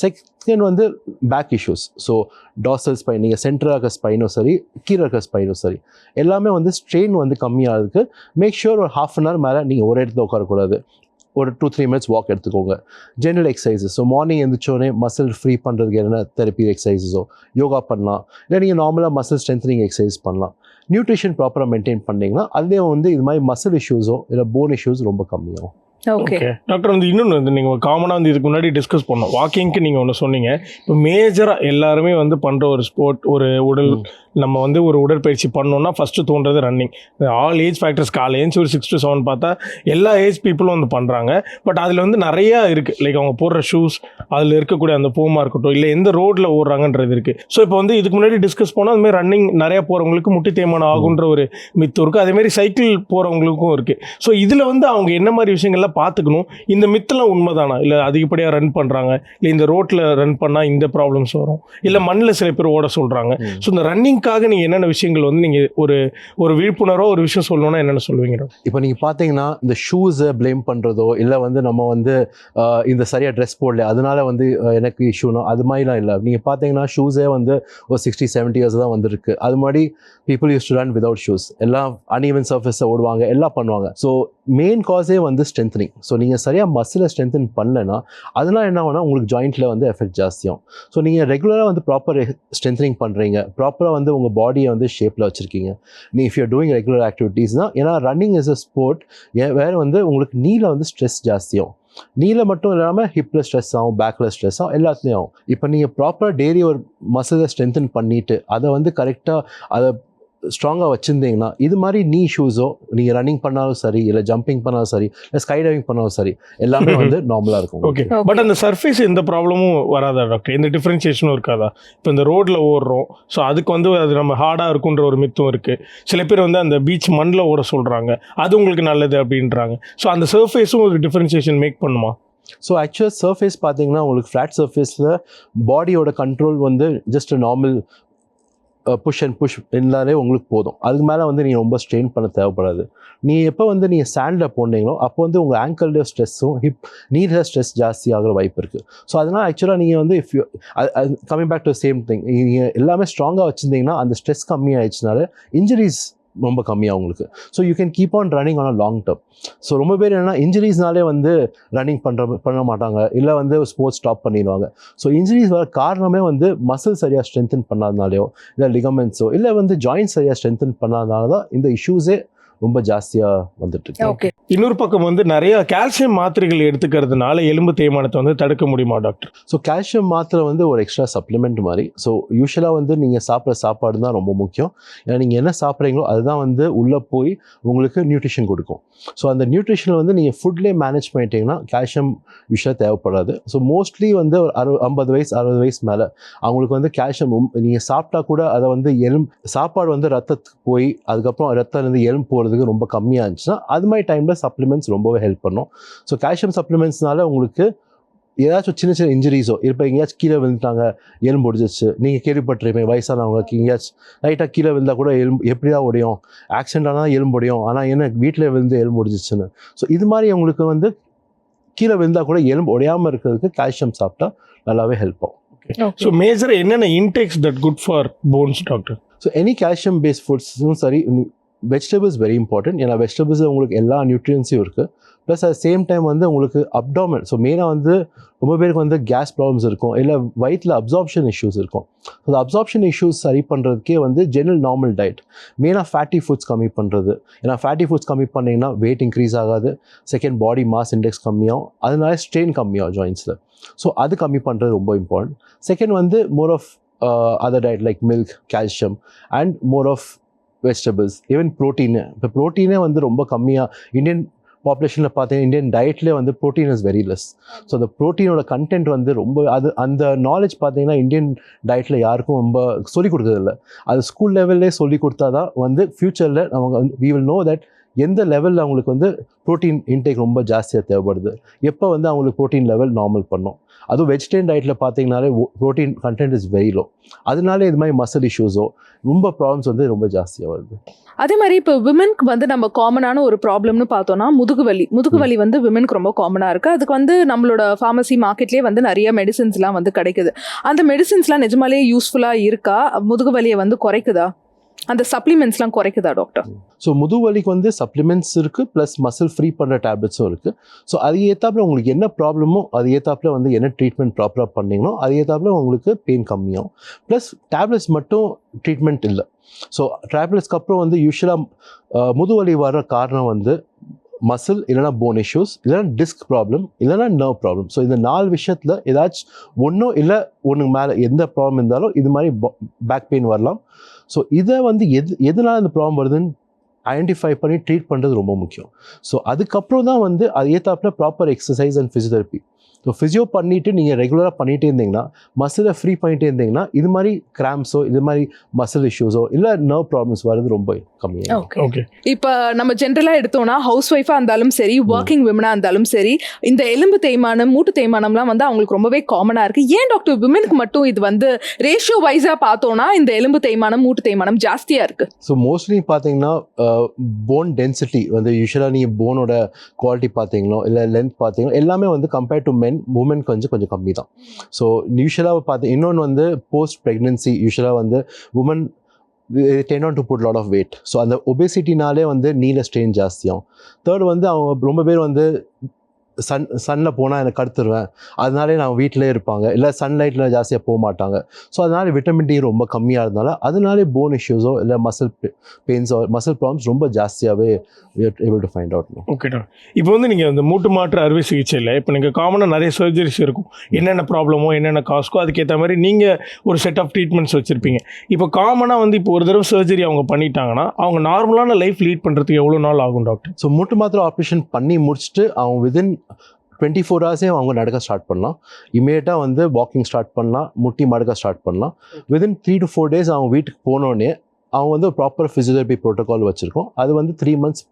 செகண்ட் வந்து back issues so dorsal spine நீங்கள் சென்டராக இருக்க ஸ்பைனும் சரி கீழே இருக்க ஸ்பைனும் சரி எல்லாமே வந்து ஸ்ட்ரெயின் வந்து கம்மியாகிறதுக்கு மேக் ஷூர் ஒரு ஹாஃப் அன் ஹவர் மேலே நீங்கள் ஒரு இடத்துல உட்காரக்கூடாது. ஒரு டூ த்ரீ மினிட்ஸ் வாக் எடுத்துக்கோங்க. ஜென்ரல் எக்ஸசைசஸ் ஸோ மார்னிங் எழுந்திரிச்சோடனே மசில் ஃப்ரீ பண்ணுறதுக்கு என்ன தெரப்பி எக்ஸசைஸஸோ யோகா பண்ணலாம். இல்லை நீங்கள் நார்மலாக மசில் ஸ்ட்ரென்த்னிங் எக்ஸசைஸ் பண்ணலாம். நியூட்ரிஷன் ப்ராப்பராக மெயின்டைன் பண்ணிங்கன்னா அதுலேயும் வந்து இது மாதிரி மசில் இஷ்யூஸோ இல்லை போன் இஷ்யூஸ் ரொம்ப கம்மியாகும். ஓகே டாக்டர் வந்து இன்னொன்று வந்து நீங்கள் காமனாக வந்து இதுக்கு முன்னாடி டிஸ்கஸ் பண்ணோம். வாக்கிங்க்கு நீங்கள் ஒன்று சொன்னீங்க. இப்போ மேஜராக எல்லாருமே வந்து பண்ணுற ஒரு ஸ்போர்ட் ஒரு உடல். நம்ம வந்து ஒரு உடற்பயிற்சி பண்ணோம்னா ஃபஸ்ட்டு தோன்றது ரன்னிங் ஆல் ஏஜ் ஃபேக்டர்ஸ் காலை ஏஞ்சி ஒரு சிக்ஸ் டு செவன் பார்த்தா எல்லா ஏஜ் பீப்புளும் வந்து பண்ணுறாங்க பட் அதில் வந்து நிறையா இருக்குது லைக் அவங்க போடுற ஷூஸ் அதில் இருக்கக்கூடிய அந்த பூமா இருக்கட்டும் இல்லை எந்த ரோட்டில் ஓடுறாங்கன்றது இருக்குது ஸோ இப்போ வந்து இதுக்கு முன்னாடி டிஸ்கஸ் பண்ணோம். அது மாதிரி ரன்னிங் நிறையா போகிறவங்களுக்கு முட்டி தேய்மானம் ஆகுன்ற ஒரு மித்து இருக்குது அதேமாதிரி சைக்கிள் போகிறவங்களுக்கும் இருக்குது ஸோ இதில் வந்து அவங்க என்ன மாதிரி விஷயங்கள்லாம் பார்த்துக்கணும். இந்த மித்தெல்லாம் உண்மைதானா? இல்லை அதிகப்படியாக ரன் பண்ணுறாங்க இல்லை இந்த ரோட்டில் ரன் பண்ணால் இந்த ப்ராப்ளம்ஸ் வரும். இல்லை மண்ணில் சில பேர் ஓட சொல்கிறாங்க. ஸோ இந்த ரன்னிங்காக நீங்கள் என்னென்ன விஷயங்கள் வந்து நீங்கள் ஒரு ஒரு விழிப்புணர்வோ ஒரு விஷயம் சொல்லணும்னா என்னென்ன சொல்லுவீங்க? இப்போ நீங்கள் பார்த்தீங்கன்னா இந்த ஷூஸை ப்ளேம் பண்ணுறதோ இல்லை வந்து நம்ம வந்து இந்த சரியாக ட்ரெஸ் போடல அதனால வந்து எனக்கு இஷ்யூனோ அது மாதிரிலாம் இல்லை. நீங்கள் பார்த்தீங்கன்னா ஷூஸே வந்து ஒரு சிக்ஸ்டி செவன்ட்டி இயர்ஸ் தான் வந்திருக்கு. அது மாதிரி people use to run without shoes எல்லாம் அன்ஈவன் சர்ஃபேஸை ஓடுவாங்க எல்லாம் பண்ணுவாங்க. ஸோ மெயின் காஸே வந்து ஸ்ட்ரென்த்னிங் ஸோ நீங்கள் சரியாக மசிலை ஸ்ட்ரென்தன் பண்ணலைன்னா அதெல்லாம் என்ன ஆகும்னா உங்களுக்கு ஜாயிண்ட்டில் வந்து எஃபெக்ட் ஜாஸ்தியாகும் ஸோ நீங்கள் ரெகுலராக வந்து ப்ராப்பர் ஸ்ட்ரென்த்னிங் பண்ணுறீங்க ப்ராப்பராக வந்து உங்கள் பாடியை வந்து ஷேப்பில் வச்சுருக்கீங்க. நீ if you're doing regular activities தான் ஏன்னா ரன்னிங் இஸ் அ ஸ்போர்ட் வேறு வந்து உங்களுக்கு நீல வந்து ஸ்ட்ரெஸ் ஜாஸ்தியாகும் நீல மட்டும் இல்லாமல் ஹிப்பில் ஸ்ட்ரெஸ் ஆகும் பேக்கில் ஸ்ட்ரெஸ் ஆகும் எல்லாத்துலேயும் ஆகும். இப்போ நீங்கள் ப்ராப்பராக டெய்லி ஒரு மசிலை ஸ்ட்ரென்தன் பண்ணிவிட்டு அதை வந்து கரெக்டாக அதை ஸ்ட்ராங்காக வச்சுருந்தீங்கன்னா இது மாதிரி நீ ஷூஸோ நீங்கள் ரன்னிங் பண்ணாலும் சரி இல்லை ஜம்பிங் பண்ணாலும் சரி இல்லை ஸ்கை டைவிங் பண்ணாலும் சரி எல்லாமே வந்து நார்மலாக இருக்கும். ஓகே. பட் அந்த சர்ஃபேஸ் எந்த ப்ராப்ளமும் வராதா டாக்டர் எந்த டிஃப்ரென்சியேஷனும் இருக்காதா? இப்போ இந்த ரோட்டில் ஓடுறோம் ஸோ அதுக்கு வந்து அது நம்ம ஹார்டாக இருக்குன்ற ஒரு மித்தும் இருக்குது சில பேர் வந்து அந்த பீச் மண்ணில் ஓட சொல்கிறாங்க அது உங்களுக்கு நல்லது அப்படின்றாங்க. ஸோ அந்த சர்ஃபேஸும் ஒரு டிஃப்ரென்சியேஷன் மேக் பண்ணுமா? ஸோ ஆக்சுவல் சர்ஃபேஸ் பார்த்தீங்கன்னா உங்களுக்கு ஃப்ளாட் சர்ஃபேஸில் பாடியோட கண்ட்ரோல் வந்து just normal push and push இருந்தாலே உங்களுக்கு போதும். அதுக்கு மேலே வந்து நீங்கள் ரொம்ப ஸ்ட்ரெயின் பண்ண தேவைப்படாது. நீங்கள் எப்போ வந்து நீங்கள் ஸ்டாண்டில் போனீங்களோ அப்போ வந்து உங்கள் ஆங்கிள்ட ஸ்ட்ரெஸ்ஸும் ஹிப் நீரில் ஸ்ட்ரெஸ் ஜாஸ்தி ஆகிற வாய்ப்பு இருக்குது ஸோ அதனால் ஆக்சுவலாக நீங்கள் வந்து if you coming back to same thing நீங்கள் எல்லாமே ஸ்ட்ராங்காக வச்சுருந்தீங்கன்னா அந்த ஸ்ட்ரெஸ் கம்மியாகிடுச்சுனால இன்ஜுரிஸ் ரொம்ப கம்மியாக உங்களுக்கு. So you can keep on running on a long term so ரொம்ப பேர் என்னன்னா இன்ஜுரிஸ்னாலே வந்து ரன்னிங் பண்ணுற பண்ண மாட்டாங்க. இல்லை வந்து ஸ்போர்ட்ஸ் ஸ்டாப் பண்ணிடுவாங்க. ஸோ இன்ஜுரிஸ் வர காரணமே வந்து மசில் சரியாக ஸ்ட்ரென்தன் பண்ணாதனாலேயோ இல்லை லிகமெண்ட்ஸோ இல்லை வந்து ஜாயின்ட் சரியாக ஸ்ட்ரென்தன் பண்ணாதனால தான் இந்த இஷ்யூஸே ரொம்ப ஜாஸ்தியாக வந்துட்டு இருக்கு ஓகே இன்னொரு பக்கம் வந்து நிறைய கால்சியம் மாத்திரைகள் எடுத்துக்கிறதுனால எலும்பு தேய்மானத்தை வந்து தடுக்க முடியுமா டாக்டர் ஸோ கால்சியம் மாத்திரை வந்து ஒரு எக்ஸ்ட்ரா சப்ளிமெண்ட் மாதிரி. ஸோ யூஸ்வலாக வந்து நீங்கள் சாப்பிட்ற சாப்பாடு தான் ரொம்ப முக்கியம். ஏன்னா நீங்கள் என்ன சாப்பிட்றீங்களோ அதுதான் வந்து உள்ளே போய் உங்களுக்கு நியூட்ரிஷன் கொடுக்கும். ஸோ அந்த நியூட்ரிஷனை வந்து நீங்கள் ஃபுட்லேயே மேனேஜ் பண்ணிட்டீங்கன்னா கால்சியம் யூஸ்வலாக தேவைப்படாது. ஸோ மோஸ்ட்லி வந்து ஒரு அறு ஐம்பது வயசு அறுபது வயசு மேலே அவங்களுக்கு வந்து கால்சியம் நீங்கள் சாப்பிட்டா கூட அதை வந்து எலும்பு சாப்பாடு வந்து ரத்தத்துக்கு போய் அதுக்கப்புறம் ரத்தம் இருந்து எலும்பு போகிறதுக்கு ரொம்ப கம்மியாக இருந்துச்சுன்னா அது மாதிரி டைமில் சப்ளிமெண்ட்ஸ் ரொம்பவே ஹெல்ப் பண்ணும். ஸோ கால்சியம் சப்ளிமெண்ட்ஸ்னால உங்களுக்கு ஏதாச்சும் சின்ன சின்ன இன்ஜுரிஸோ இப்போ எங்கேயாச்சும் கீழே விழுந்துட்டாங்க எலும்பு ஒடிச்சிச்சு நீங்கள் கேள்விப்பட்டிருப்பீங்க வயசானவங்க எங்கேயாச்சும் லைட்டாக கீழே விழுந்தா கூட எலும்பு எப்படி தான் உடையும் ஆக்சிடென்ட் ஆனால் எலும்பு உடையும் ஆனால் என்ன வீட்டில் விழுந்து எலும்பு ஒடிச்சிச்சுன்னு ஸோ இது மாதிரி உங்களுக்கு வந்து கீழே விழுந்தா கூட எலும்பு உடையாமல் இருக்கிறதுக்கு கால்சியம் சாப்பிட்டா நல்லாவே ஹெல்ப் ஆகும். ஸோ மேஜராக என்னென்ன intakes that good for bones doctor so any calcium based ஃபுட்ஸும் சரி வெஜிடபிள்ஸ் வெரி இம்பார்ட்டன்ட் ஏன்னா வெஜிடபிள்ஸ் உங்களுக்கு எல்லா நியூட்ரியன்ஸும் இருக்குது ப்ளஸ் அட் சேம் டைம் வந்து உங்களுக்கு அப்டாமல் ஸோ மெயினாக வந்து ரொம்ப பேருக்கு வந்து கேஸ் ப்ராப்ளம்ஸ் இருக்கும். இல்லை வயிற்றில் அப்சார்ப்ஷன் இஷ்யூஸ் இருக்கும். ஸோ அந்த அப்சார்ப்ஷன் இஷ்யூஸ் சரி பண்ணுறதுக்கே வந்து ஜெனரல் நார்மல் டயட் மெயினாக ஃபேட்டி ஃபுட்ஸ் கம்மி பண்ணுறது ஏன்னா ஃபேட்டி ஃபுட்ஸ் கம்மி பண்ணிங்கன்னா வெயிட் இன்க்ரீஸ் ஆகாது. செகண்ட் பாடி மாஸ் இண்டெக்ஸ் கம்மியாகும். அதனால ஸ்ட்ரெயின் கம்மியாகும் ஜாயின்ஸில் ஸோ அது கம்மி பண்ணுறது ரொம்ப இம்பார்ட்டன்ட் செகண்ட் வந்து more of other diet like milk calcium and more of vegetables even protein இப்போ ப்ரோட்டீனே வந்து ரொம்ப கம்மியாக இந்தியன் பாப்புலேஷனில் பார்த்தீங்கன்னா இந்தியன் டயட்லேயே வந்து protein is very less so அந்த ப்ரோட்டீனோட கண்டென்ட் வந்து ரொம்ப அது அந்த நாலேஜ் பார்த்தீங்கன்னா இந்தியன் டயட்டில் யாருக்கும் ரொம்ப சொல்லிக் கொடுக்கறதில்ல. அது ஸ்கூல் லெவல்லே சொல்லி கொடுத்தா தான் வந்து ஃப்யூச்சரில் நமக்கு வந்து வி வில் நோ தட் எந்த லெவலில் அவங்களுக்கு வந்து ப்ரோட்டீன் இன்டேக் ரொம்ப ஜாஸ்தியாக தேவைப்படுது? எப்போ வந்து அவங்களுக்கு ப்ரோட்டீன் லெவல் நார்மல் பண்ணும்? அதுவும் வெஜிடேரியன் டயட்டில் பார்த்தீங்கனாலே protein content is very low அதனால இது மாதிரி மசில் இஷ்யூஸோ ரொம்ப ப்ராப்ளம்ஸ் வந்து ரொம்ப ஜாஸ்தியாக வருது. அதே மாதிரி இப்போ விமனுக்கு வந்து நம்ம காமனான ஒரு ப்ராப்ளம்னு பார்த்தோம்னா முதுகுவலி முதுகுவலி வந்து விமனுக்கு ரொம்ப காமனாக இருக்குது அதுக்கு வந்து நம்மளோட ஃபார்மசி மார்க்கெட்லேயே வந்து நிறைய மெடிசின்ஸ்லாம் வந்து கிடைக்குது. அந்த மெடிசின்ஸ்லாம் நிஜமாலே யூஸ்ஃபுல்லாக இருக்கா? முதுகுவலியை வந்து குறைக்குதா? அந்த சப்ளிமெண்ட்ஸ்லாம் குறைக்குதா டாக்டர் ஸோ முதுவலிக்கு வந்து சப்ளிமெண்ட்ஸ் இருக்குது ப்ளஸ் மசில் ஃப்ரீ பண்ணுற டேப்லெட்ஸும் இருக்குது ஸோ அது ஏற்றாப்புல உங்களுக்கு என்ன ப்ராப்ளமோ அது ஏற்றாப்புல வந்து என்ன ட்ரீட்மெண்ட் ப்ராப்பராக பண்ணீங்களோ அது ஏற்றாப்புல உங்களுக்கு பெயின் கம்மியாகும். ப்ளஸ் டேப்லெட்ஸ் மட்டும் ட்ரீட்மெண்ட் இல்லை. ஸோ டேப்லெட்ஸ்க்கு அப்புறம் வந்து யூஸ்வலாக முதுவலி வர்ற காரணம் வந்து மசில் இல்லைனா போன் இஷ்யூஸ் இல்லைனா டிஸ்க் ப்ராப்ளம் இல்லைனா நர்வ் ப்ராப்ளம் ஸோ இந்த நாலு விஷயத்தில் ஏதாச்சும் ஒன்றும் இல்லை ஒன்று மேலே எந்த ப்ராப்ளம் இருந்தாலும் இது மாதிரி பேக் பெயின் வரலாம். ஸோ இதை வந்து எது எதனால் இந்த ப்ராப்ளம் வருதுன்னு ஐடென்டிஃபை பண்ணி ட்ரீட் பண்ணுறது ரொம்ப முக்கியம். ஸோ அதுக்கப்புறம் தான் வந்து அது ஏற்றாப்புல proper exercise and physiotherapy so physio பண்ணிவிட்டு நீங்கள் ரெகுலராக பண்ணிகிட்டே இருந்தீங்கன்னா மசிலை ஃப்ரீ பண்ணிகிட்டே இருந்தீங்கன்னா இது மாதிரி கிராம்ஸோ இது மாதிரி மசில் இஷ்யூஸோ இல்லை நர்வ் ப்ராப்ளம்ஸ் வர்றது ரொம்ப கம்மியாக ஓகே ஓகே இப்போ நம்ம ஜென்ரலாக எடுத்தோம்னா ஹவுஸ் ஒய்ஃபாக இருந்தாலும் சரி ஒர்க்கிங் விமனாக இருந்தாலும் சரி இந்த எலும்பு தேய்மானம் மூட்டு தேய்மானம்லாம் வந்து அவங்களுக்கு ரொம்பவே காமனாக இருக்குது ஏன் டாக்டர் விமனுக்கு மட்டும் இது வந்து ரேஷியோ வைஸாக பார்த்தோம்னா இந்த எலும்பு தேய்மானம் மூட்டு தேய்மானம் ஜாஸ்தியாக இருக்குது ஸோ மோஸ்ட்லி பார்த்தீங்கன்னா போன் டென்சிட்டி வந்து யூஸ்வலாக நீங்கள் போனோட குவாலிட்டி பார்த்தீங்களோ இல்லை லென்த் பார்த்தீங்களோ எல்லாமே வந்து கம்பேர்ட் டு மென் உமன் கொஞ்சம் கொஞ்சம் கம்மி தான் ஸோ யூஸ்வலாக பார்த்து இன்னொன்று வந்து போஸ்ட் ப்ரெக்னென்சி யூஸ்வலாக வந்து women tend on to put lot of weight so அந்த ஒபேசிட்டினாலே வந்து நீல ஸ்ட்ரெயின் ஜாஸ்தியாகும். தேர்ட் வந்து அவங்க ரொம்ப பேர் வந்து சன் சன்னில் போனால் எனக்கு கடுத்துருவேன். அதனாலே நான் வீட்டிலே இருப்பாங்க. இல்லை சன்லைட்டில் ஜாஸ்தியாக போக மாட்டாங்க. ஸோ அதனால விட்டமின் டி ரொம்ப கம்மியாக இருந்தனால அதனாலே போன் இஷ்யூஸோ இல்லை மசில் பெயின்ஸோ மசில் ப்ராப்ளம்ஸ் ரொம்ப ஜாஸ்தியாகவே able to find out okay doctor இப்போ வந்து நீங்கள் இந்த மூட்டு மாற்று அறுவை சிகிச்சையில் இப்போ நீங்கள் காமனாக நிறைய சர்ஜரிஸ் இருக்கும். என்னென்ன ப்ராப்ளமோ என்னென்ன காஸ்க்கோ அதுக்கேற்ற மாதிரி நீங்கள் ஒரு செட் ஆஃப் ட்ரீட்மெண்ட்ஸ் வச்சுருப்பீங்க. இப்போ காமனாக வந்து இப்போ ஒரு தடவை சர்ஜரி அவங்க பண்ணிட்டாங்கன்னா அவங்க நார்மலான லைஃப் லீட் பண்ணுறதுக்கு எவ்வளோ நாள் ஆகும் டாக்டர் ஸோ மூட்டு மாத்திரை ஆப்ரேஷன் பண்ணி முடிச்சுட்டு அவங்க விதின் டுவெண்ட்டி ஃபோர் ஹவர்ஸே அவங்க நடக்க ஸ்டார்ட் பண்ணலாம். இமீடியட்டாக வந்து வாக்கிங் ஸ்டார்ட் பண்ணலாம் முட்டி மடக்க ஸ்டார்ட் பண்ணலாம். Within three to four days அவங்க வீட்டுக்கு போனோடனே அவங்க வந்து ப்ராப்பர் ஃபிசியோதெரப்பி ப்ரோட்டோகால் வச்சுருக்கோம். அது வந்து த்ரீ மந்த்ஸ்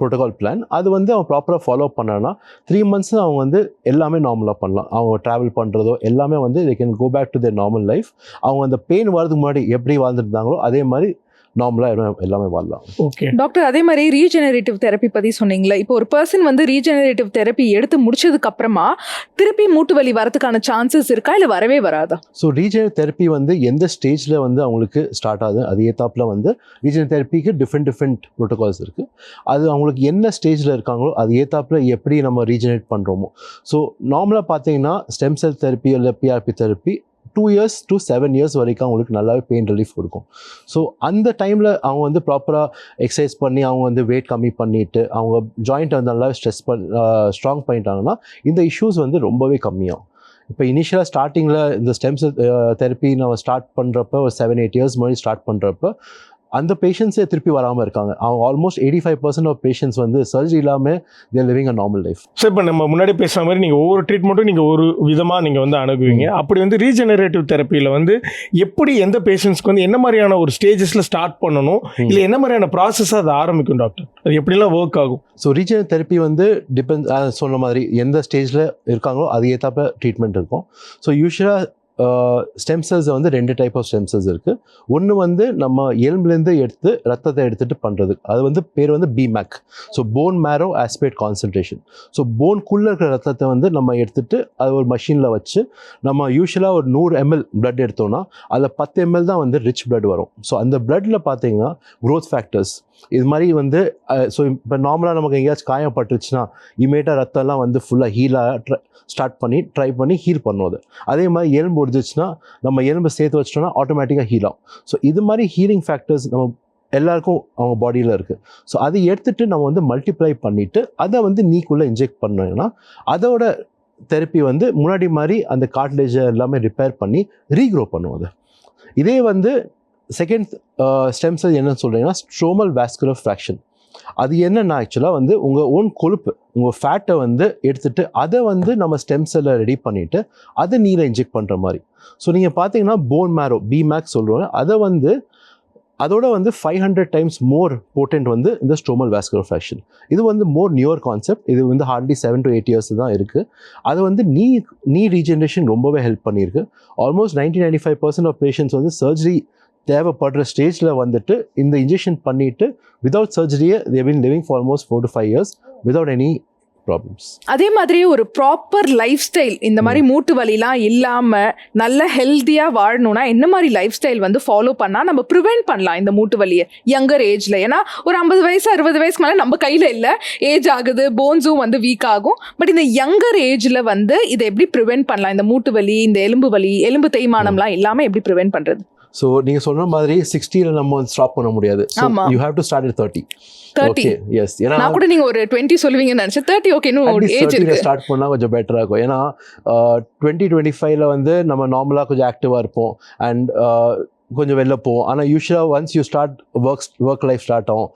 ப்ரோட்டோகால் பிளான் அது வந்து அவன் ப்ராப்பராக ஃபாலோ பண்ணான்னா த்ரீ மந்த்ஸ் அவங்க வந்து எல்லாமே நார்மலாக பண்ணலாம். அவங்க ட்ராவல் பண்ணுறதோ எல்லாமே வந்து they can go back to their normal life அவங்க அந்த பெயின் வரதுக்கு முன்னாடி எப்படி வாழ்ந்துருந்தாங்களோ அதே மாதிரி நார்மலாக எல்லாமே வாழலாம் ஓகே டாக்டர் அதே மாதிரி ரீஜெனரேட்டிவ் தெரப்பி பற்றி சொன்னீங்களே இப்போ ஒரு பர்சன் வந்து ரீஜெனரேட்டிவ் தெரப்பி எடுத்து முடிச்சதுக்கு அப்புறமா திருப்பி மூட்டு வலி வரதுக்கான சான்சஸ் இருக்கா இல்லை வரவே வராதா? ஸோ ரீஜனல் தெரப்பி வந்து எந்த ஸ்டேஜில் வந்து அவங்களுக்கு ஸ்டார்ட் ஆகுது அது ஏத்தாப்புல வந்து ரீஜனல் தெரப்பிக்கு டிஃப்ரெண்ட் டிஃப்ரெண்ட் ப்ரோட்டோகால்ஸ் இருக்குது அது அவங்களுக்கு என்ன ஸ்டேஜில் இருக்காங்களோ அது ஏத்தாப்புல எப்படி நம்ம ரீஜனரேட் பண்ணுறோமோ ஸோ நார்மலாக பார்த்தீங்கன்னா ஸ்டெம் செல் தெரப்பி இல்லை PRP therapy two years to seven years வரைக்கும் அவங்களுக்கு நல்லாவே பெயின் ரிலீஃப் கொடுக்கும். ஸோ அந்த டைமில் அவங்க வந்து ப்ராப்பராக எக்ஸசைஸ் பண்ணி அவங்க வந்து வெயிட் கம்மி பண்ணிவிட்டு அவங்க ஜாயிண்ட்டை வந்து நல்லாவே ஸ்ட்ரெஸ் பண் ஸ்ட்ராங் பண்ணிட்டாங்கன்னா இந்த இஷ்யூஸ் வந்து ரொம்பவே கம்மியாகும். இப்போ இனிஷியலாக ஸ்டார்டிங்கில் இந்த ஸ்டெம்ஸ் தெரப்பி நம்ம ஸ்டார்ட் பண்ணுறப்ப ஒரு செவன் எயிட் இயர்ஸ் முன்னாடி ஸ்டார்ட் பண்ணுறப்ப அந்த பேஷண்ட்ஸே திருப்பி வராமல் இருக்காங்க. அவங்க almost eighty five percent of patients வந்து சர்ஜரி இல்லாமல் they're living a normal life so இப்போ நம்ம முன்னாடி பேசுன மாதிரி நீங்கள் ஒவ்வொரு ட்ரீட்மெண்ட்டும் நீங்கள் ஒரு விதமாக நீங்கள் வந்து அணுகுவீங்க. அப்படி வந்து ரீஜெனரேட்டிவ் தெரப்பியில் வந்து எப்படி எந்த பேஷண்ட்ஸ்க்கு வந்து என்ன மாதிரியான ஒரு ஸ்டேஜஸில் ஸ்டார்ட் பண்ணணும். இல்லை என்ன மாதிரியான ப்ராசஸாக அது ஆரம்பிக்கும் டாக்டர் அது எப்படிலாம் ஒர்க் ஆகும்? ஸோ ரீஜனல் தெரப்பி வந்து டிபெண்ட் சொன்ன மாதிரி எந்த ஸ்டேஜில் இருக்காங்களோ அது ஏற்றாப்ப ட்ரீட்மெண்ட் இருக்கும். ஸோ யூஸ்வலாக ஸ்டெம் செல்ஸ் வந்து ரெண்டு டைப் ஆஃப் ஸ்டெம் செல்ஸ் இருக்குது ஒன்று வந்து நம்ம எலும்புலேருந்து எடுத்து ரத்தத்தை எடுத்துகிட்டு பண்ணுறது அது வந்து பேர் வந்து பிமேக் so bone marrow aspirate concentration so போன்குள்ளே இருக்கிற ரத்தத்தை வந்து நம்ம எடுத்துட்டு அது ஒரு மஷினில் வச்சு நம்ம யூஸ்வலாக ஒரு நூறு எம்எல் பிளட் எடுத்தோம்னா அதில் பத்து எம்எல் தான் வந்து ரிச் பிளட் வரும். ஸோ அந்த பிளட்டில் பார்த்தீங்கன்னா க்ரோத் ஃபேக்டர்ஸ் இது மாதிரி வந்து ஸோ இப்போ நார்மலாக நமக்கு எங்கேயாச்சும் காயப்பட்டுருச்சுன்னா இமேட்டாக ரத்தம்லாம் வந்து ஃபுல்லாக ஹீலாக ஸ்டார்ட் பண்ணி ட்ரை பண்ணி ஹீல் பண்ணும் அது. அதே மாதிரி எலும்பு முடிஞ்சிச்சுன்னா நம்ம எலும்பு சேர்த்து வச்சிட்டோம்னா ஆட்டோமேட்டிக்காக ஹீல் ஆகும். ஸோ இது மாதிரி ஹீலிங் ஃபேக்டர்ஸ் நம்ம எல்லாருக்கும் அவங்க பாடியில் இருக்குது ஸோ அதை எடுத்துகிட்டு நம்ம வந்து மல்டிப்ளை பண்ணிவிட்டு அதை வந்து நீக்குள்ளே இன்ஜெக்ட் பண்ணோம்னா அதோட தெரப்பி வந்து முன்னாடி மாதிரி அந்த கார்ட்லேஜை எல்லாமே ரிப்பேர் பண்ணி ரீக்ரோ பண்ணுவோம் அது. இதே வந்து செகண்ட் ஸ்டெம் செல் என்னன்னு சொல்கிறீங்கன்னா ஸ்ட்ரோமல் வேஸ்குலர் ஃப்ராக்ஷன் அது என்னென்னா ஆக்சுவலாக வந்து உங்கள் ஓன் கொழுப்பு உங்கள் ஃபேட்டை வந்து எடுத்துகிட்டு அதை வந்து நம்ம ஸ்டெம் செல்லை ரெடி பண்ணிவிட்டு அதை நீரை இன்ஜெக்ட் பண்ணுற மாதிரி. ஸோ நீங்கள் பார்த்தீங்கன்னா போன் மேரோ பி மேக்ஸ் சொல்கிறோம் அதை வந்து அதோட வந்து five hundred times more potent வந்து இந்த ஸ்ட்ரோமல் வேஸ்குலர் ஃப்ராக்ஷன் இது வந்து மோர் நியூர் கான்செப்ட் இது வந்து hardly seven to eight years தான் இருக்குது அது வந்து நீ நீ ரீஜென்ரேஷன் ரொம்பவே ஹெல்ப் பண்ணியிருக்கு. Almost ninety ninety five percent of patients வந்து சர்ஜரி தேவைப்படுற ஸ்டேஜில் வந்துட்டு இந்த இன்ஜெக்ஷன் பண்ணிவிட்டு without சர்ஜரியை they been living for almost four to five years without any problems அதே மாதிரி ஒரு ப்ராப்பர் லைஃப் ஸ்டைல் இந்த மாதிரி மூட்டு வலிலாம் இல்லாம நல்ல ஹெல்த்தியா வாழணும்னா என்ன மாதிரி லைஃப் ஸ்டைல் வந்து ஃபாலோ பண்ணா நம்ம ப்ரிவென்ட் பண்ணலாம் இந்த மூட்டு வலியை யங்கர் ஏஜ்ல ஏன்னா ஒரு ஐம்பது வயசு அறுபது வயசுக்கு மேலே நம்ம கையில இல்ல. ஏஜ் ஆகுது போன்ஸும் வந்து வீக் ஆகும். பட் இந்த யங்கர் ஏஜ்ல வந்து இதை எப்படி ப்ரிவென்ட் பண்ணலாம்? இந்த மூட்டு வலி இந்த எலும்பு வலி எலும்பு தேய்மானம்லாம் இல்லாம எப்படி ப்ரிவென்ட் பண்றது? ஸோ நீங்கள் சொன்ன மாதிரி சிக்ஸ்டியில் நம்ம வந்து ஸ்டாப் பண்ண முடியாது. You have to start it thirty okay yes ஏன்னா நான் கூட நீங்க ஒரு டுவெண்ட்டி சொல்லுவீங்கன்னு நினைச்சேன். தேர்ட்டி ஓகே இன்னும் ஏஜ் ஸ்டார்ட் பண்ணால் கொஞ்சம் பெட்டராக இருக்கும். ஏன்னா டுவெண்ட்டி டுவெண்ட்டி ஃபைவ்ல வந்து நம்ம நார்மலாக கொஞ்சம் ஆக்டிவாக இருப்போம். அண்ட் கொஞ்சம் வெளில போவோம். ஆனால் யூஸ்வலாக once you start work work life start ஆகும்.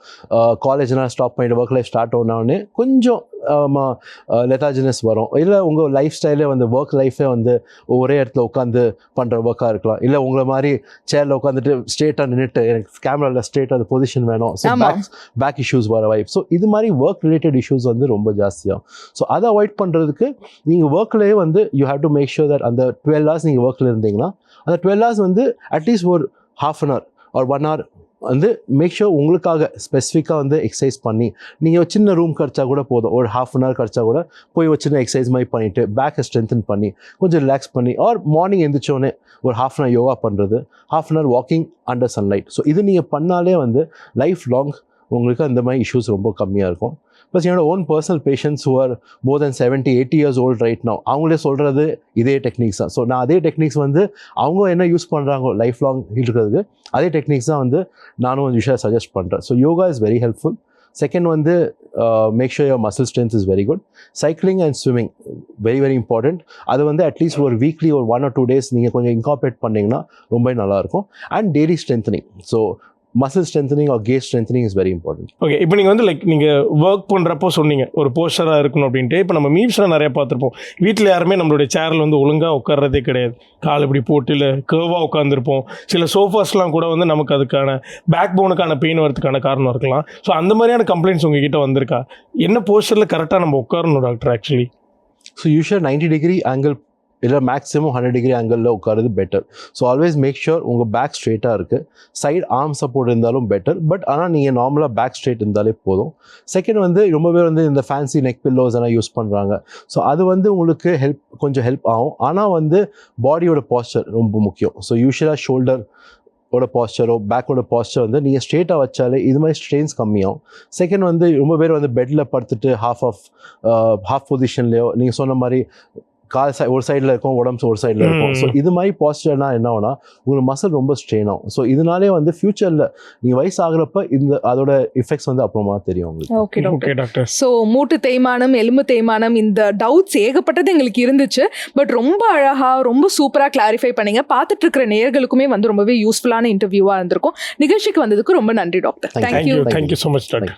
காலேஜ்லாம் ஸ்டாப் பண்ணிட்டு ஒர்க் லைஃப் ஸ்டார்ட் ஆனோடனே கொஞ்சம் லெத்தாஜினஸ் வரும். இல்லை உங்கள் லைஃப் ஸ்டைலே வந்து ஒர்க் லைஃபே வந்து ஒரே இடத்துல உட்காந்து பண்ணுற ஒர்க்காக இருக்கலாம். இல்லை உங்களை மாதிரி சேரில் உட்காந்துட்டு ஸ்ட்ரெயிட்டாக நின்றுட்டு எனக்கு கேமராவில் ஸ்ட்ரெயிட்டாக அந்த பொசிஷன் வேணும். ஸோ. பேக் பேக் இஷ்யூஸ் வர வாய்ப்பு ஸோ இது மாதிரி ஒர்க் ரிலேட்டட் இஷ்யூஸ் வந்து ரொம்ப ஜாஸ்தியாகும். ஸோ அதை அவாய்ட் பண்ணுறதுக்கு நீங்கள் ஒர்க்லேயே வந்து you have to make sure that அந்த டுவெல் ஹவர்ஸ் நீங்கள் ஒர்க்கில் இருந்தீங்கன்னா அந்த டுவெல் ஹவர்ஸ் வந்து அட்லீஸ்ட் ஒரு ஹாஃப் அன் ஹவர் ஒரு ஒன் ஹவர் வந்து மேக் ஷோர் உங்களுக்காக ஸ்பெசிஃபிக்காக வந்து எக்ஸசைஸ் பண்ணி நீங்கள் சின்ன ரூம் கிடச்சா கூட போதும். ஒரு ஹாஃப் அன் ஹவர் கிடச்சா கூட போய் ஒரு சின்ன எக்ஸசைஸ் மாதிரி பண்ணிவிட்டு பேக்கை ஸ்ட்ரென்தன் பண்ணி கொஞ்சம் ரிலாக்ஸ் பண்ணி ஆர் மார்னிங் எந்திரிச்சோடனே ஒரு ஹாஃப் அன் ஹவர் யோகா பண்ணுறது half an hour walking under sunlight so இது நீங்கள் பண்ணாலே வந்து லைஃப் லாங் உங்களுக்கு அந்த மாதிரி இஷ்யூஸ் ரொம்ப கம்மியாக இருக்கும். ப்ளஸ் என்னோட own personal patients are more then seventy eighty years old right நான் அவங்களே சொல்கிறது இதே டெக்னிக்ஸ் தான். ஸோ நான் அதே டெக்னிக்ஸ் வந்து அவங்க என்ன யூஸ் பண்ணுறாங்க லைஃப் லாங் இருக்கிறதுக்கு அதே டெக்னிக்ஸ் தான் வந்து நானும் ஒரு விஷயம் சஜஸ்ட் பண்ணுறேன் so yoga is very helpful second வந்து make sure your muscle strength is very good cycling and swimming very very important அது வந்து அட்லீஸ்ட் ஒரு வீக்லி ஒரு ஒன் ஆர் டூ டேஸ் நீங்கள் கொஞ்சம் இன்கார்பரேட் பண்ணிங்கன்னா ரொம்ப நல்லாயிருக்கும் and daily strengthening so muscle strengthening or gait strengthening is very important okay இப்போ நீங்கள் வந்து லைக் நீங்கள் ஒர்க் பண்ணுறப்போ சொன்னீங்க ஒரு போஸ்டராக இருக்கணும் அப்படின்ட்டு. இப்போ நம்ம மீம்ஸ்லாம் நிறைய பார்த்துருப்போம். வீட்டில் யாருமே நம்மளுடைய சேரில் வந்து ஒழுங்காக உட்கார்றதே கிடையாது. கால் இப்படி போட்டு இல்லை கேர்வாக உட்காந்துருப்போம் சில சோஃபாஸ்லாம் கூட வந்து நமக்கு அதுக்கான பேக் போனுக்கான பெயின் வரதுக்கான காரணம் இருக்கலாம். ஸோ அந்த மாதிரியான கம்ப்ளைண்ட்ஸ் உங்ககிட்ட வந்திருக்கா? என்ன போஸ்டரில் கரெக்டாக நம்ம உட்காரணும் doctor actually so usual ninety degree angle இல்லை மேக்ஸிமம் ஹண்ட்ரட் டிகிரி ஆங்கிளில் உட்காருது better so always make sure உங்கள் பேக் ஸ்ட்ரெயிட்டாக இருக்குது சைடு ஆர்ம் சப்போர்ட் இருந்தாலும் பெட்டர் பட் ஆனால் நீங்கள் நார்மலாக பேக் ஸ்ட்ரெயிட் இருந்தாலே போதும். செகண்ட் வந்து ரொம்ப பேர் வந்து இந்த ஃபேன்சி நெக் பில்லோஸ் எல்லாம் யூஸ் பண்ணுறாங்க ஸோ அது வந்து உங்களுக்கு ஹெல்ப் கொஞ்சம் ஹெல்ப் ஆகும். ஆனால் வந்து பாடியோட பாஸ்டர் ரொம்ப முக்கியம். ஸோ யூஷுவலாக ஷோல்டர் ஓட பாஸ்டரோ பேக்கோட பாஸ்டர் வந்து நீங்கள் ஸ்ட்ரெயிட்டாக வச்சாலே இது மாதிரி ஸ்ட்ரெயின்ஸ் கம்மியாகும். செகண்ட் வந்து ரொம்ப பேர் வந்து பெட்டில் படுத்துட்டு ஹாஃப் ஆஃப் ஹாஃப் பொசிஷன்லையோ நீங்கள் சொன்ன மாதிரி கால் சை ஒரு சைடில் இருக்கும் உடம்பு ஒரு சைடில் இருக்கும். ஸோ இது மாதிரி பாஸ்டர்னா என்ன ஆகும்னா உங்களுக்கு மசில் ரொம்ப ஸ்ட்ரெயின் ஆகும். ஸோ இதனாலே வந்து ஃப்யூச்சரில் நீங்கள் வயசு ஆகுறப்ப இந்த அதோட எஃபெக்ட்ஸ் வந்து அப்புறமா தெரியும் உங்களுக்கு. Okay doctor okay doctor so மூட்டு தேய்மானம் எலும்பு தேய்மானம் இந்த டவுட்ஸ் ஏகப்பட்டது எங்களுக்கு இருந்துச்சு. பட் ரொம்ப அழகா ரொம்ப சூப்பரா கிளாரிஃபை பண்ணீங்க. பார்த்துட்டு இருக்கிற நேயர்களுக்குமே வந்து ரொம்பவே யூஸ்ஃபுல்லான இன்டர்வியூவா இருந்திருக்கும். நிகழ்ச்சிக்கு வந்ததுக்கு ரொம்ப நன்றி doctor thank you thank you so much doctor